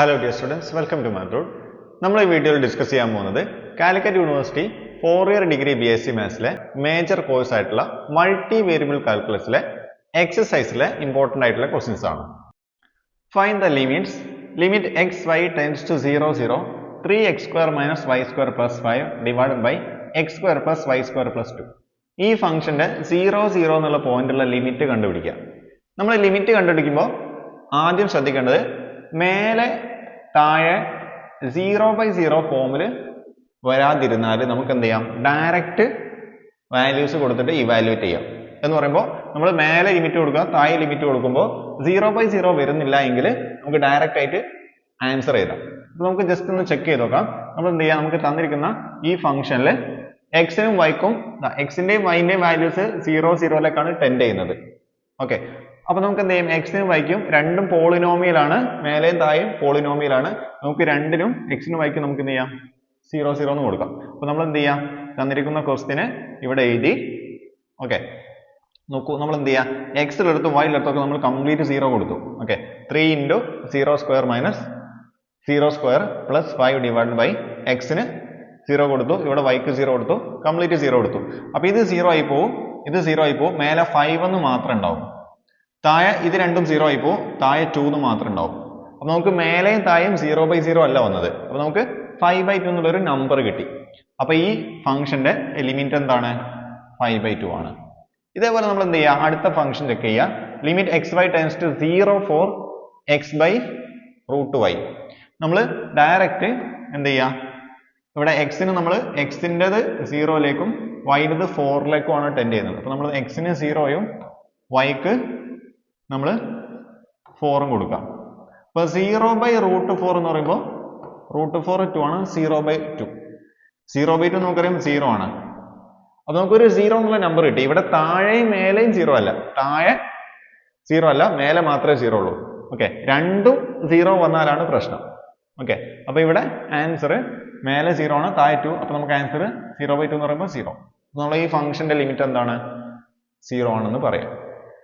Hello dear students welcome to മാത്രൂഡ് നമ്മൾ ഈ വീഡിയോയിൽ ഡിസ്കസ് ചെയ്യാൻ പോകുന്നത് Calicut university four year degree B S C മാത്സിലെ major course ആയിട്ടുള്ള മൾട്ടി വേരിയബിൾ കാൽക്കുലസിലെ എക്സസൈസിലെ ഇമ്പോർട്ടന്റ് ആയിട്ടുള്ള ക്വസ്റ്റ്യൻസ് ആണ്. Find the limits limit x y tends to zero zero three x square minus y square plus five divided by x square plus y square plus two ഈ ഫംഗ്ഷന്റെ zero zero എന്നുള്ള പോയിന്റുള്ള limit കണ്ടുപിടിക്കുക. നമ്മൾ limit കണ്ടുപിടിക്കുമ്പോൾ ആദ്യം ശ്രദ്ധിക്കേണ്ടത് മേലെ താഴെ zero by zero ഫോമിൽ വരാതിരുന്നാൽ നമുക്ക് എന്ത് ചെയ്യാം ഡയറക്റ്റ് വാല്യൂസ് കൊടുത്തിട്ട് ഇവാലുവേറ്റ് ചെയ്യാം. എന്ന് പറയുമ്പോൾ നമ്മൾ മേലെ ലിമിറ്റ് കൊടുക്കുക താഴെ ലിമിറ്റ് കൊടുക്കുമ്പോൾ സീറോ ബൈ സീറോ വരുന്നില്ല എങ്കിൽ നമുക്ക് ഡയറക്റ്റ് ആയിട്ട് ആൻസർ ചെയ്താം അപ്പോൾ നമുക്ക് ജസ്റ്റ് ഒന്ന് ചെക്ക് ചെയ്ത് നോക്കാം. നമ്മൾ എന്ത് ചെയ്യാം നമുക്ക് തന്നിരിക്കുന്ന ഈ ഫംഗ്ഷനിൽ എക്സിനും വൈക്കും എക്സിന്റെയും വൈന്റെയും വാല്യൂസ് സീറോ സീറോയിലേക്കാണ് ടെൻഡ് ചെയ്യുന്നത്. ഓക്കെ അപ്പൊ നമുക്ക് എന്ത് ചെയ്യും? എക്സിനും വൈക്കും രണ്ടും പോളിനോമിയലാണ് മേലെയും താഴെയും പോളിനോമിയലാണ് നമുക്ക് രണ്ടിനും എക്സിനും വൈക്കും നമുക്ക് എന്ത് ചെയ്യാം? സീറോ സീറോ എന്ന് കൊടുക്കാം. അപ്പോൾ നമ്മൾ എന്ത് ചെയ്യാം? തന്നിരിക്കുന്ന ക്വസ്റ്റിന് ഇവിടെ എഴുതി. ഓക്കെ നോക്കൂ നമ്മൾ എന്ത് ചെയ്യാം? എക്സിലെടുത്തും വൈയിലെടുത്തൊക്കെ നമ്മൾ കംപ്ലീറ്റ് സീറോ കൊടുത്തു. Okay three into zero square minus zero square plus five divide by എക്സിന് സീറോ കൊടുത്തു. ഇവിടെ വൈക്ക് സീറോ കൊടുത്തു. കംപ്ലീറ്റ് സീറോ കൊടുത്തു. അപ്പോൾ ഇത് സീറോ ആയി പോകും ഇത് സീറോ ആയി പോകും മേലെ ഫൈവ് എന്ന് മാത്രം ഉണ്ടാവും. താഴെ ഇത് രണ്ടും സീറോ ആയി പോകും താഴെ ടു എന്ന് മാത്രം ഉണ്ടാവും. അപ്പൊ നമുക്ക് മേലെയും താഴെയും സീറോ ബൈ സീറോ അല്ല വന്നത്. അപ്പൊ നമുക്ക് ഫൈവ് ബൈ ടു എന്നുള്ളൊരു നമ്പർ കിട്ടി. അപ്പൊ ഈ ഫംഗ്ഷന്റെ ലിമിറ്റ് എന്താണ്? ഫൈവ് ബൈ ടു ആണ്. ഇതേപോലെ നമ്മൾ എന്ത് ചെയ്യുക? അടുത്ത ഫംഗ്ഷൻ ചെക്ക് ചെയ്യുക. Limit x y times to zero four x by root y നമ്മൾ ഡയറക്റ്റ് എന്ത് ചെയ്യുക? ഇവിടെ എക്സിന് നമ്മൾ എക്സിന്റെത് സീറോയിലേക്കും വൈന്റെത് ഫോറിലേക്കുമാണ് ടെൻഡ് ചെയ്യുന്നത്. അപ്പോൾ നമ്മൾ എക്സിന് സീറോയും വൈക്ക് നമ്മൾ ഫോറും കൊടുക്കാം. അപ്പോൾ സീറോ ബൈ റൂട്ട് ഫോർ എന്ന് പറയുമ്പോൾ റൂട്ട് ഫോർ ടു ആണ് zero by two zero by two നമുക്കറിയാം സീറോ ആണ്. അപ്പോൾ നമുക്കൊരു സീറോ എന്നുള്ള നമ്പർ കിട്ടി. ഇവിടെ താഴെയും മേലെയും സീറോ അല്ല. താഴെ സീറോ അല്ല മേലെ മാത്രമേ സീറോ ഉള്ളൂ. ഓക്കെ രണ്ടും സീറോ വന്നാലാണ് പ്രശ്നം. ഓക്കെ അപ്പോൾ ഇവിടെ ആൻസർ മേലെ സീറോ ആണ് താഴെ ടു അപ്പോൾ നമുക്ക് ആൻസർ സീറോ ബൈ ടു എന്ന് പറയുമ്പോൾ സീറോ നമ്മൾ ഈ ഫംഗ്ഷന്റെ ലിമിറ്റ് എന്താണ്? സീറോ ആണെന്ന് പറയാം.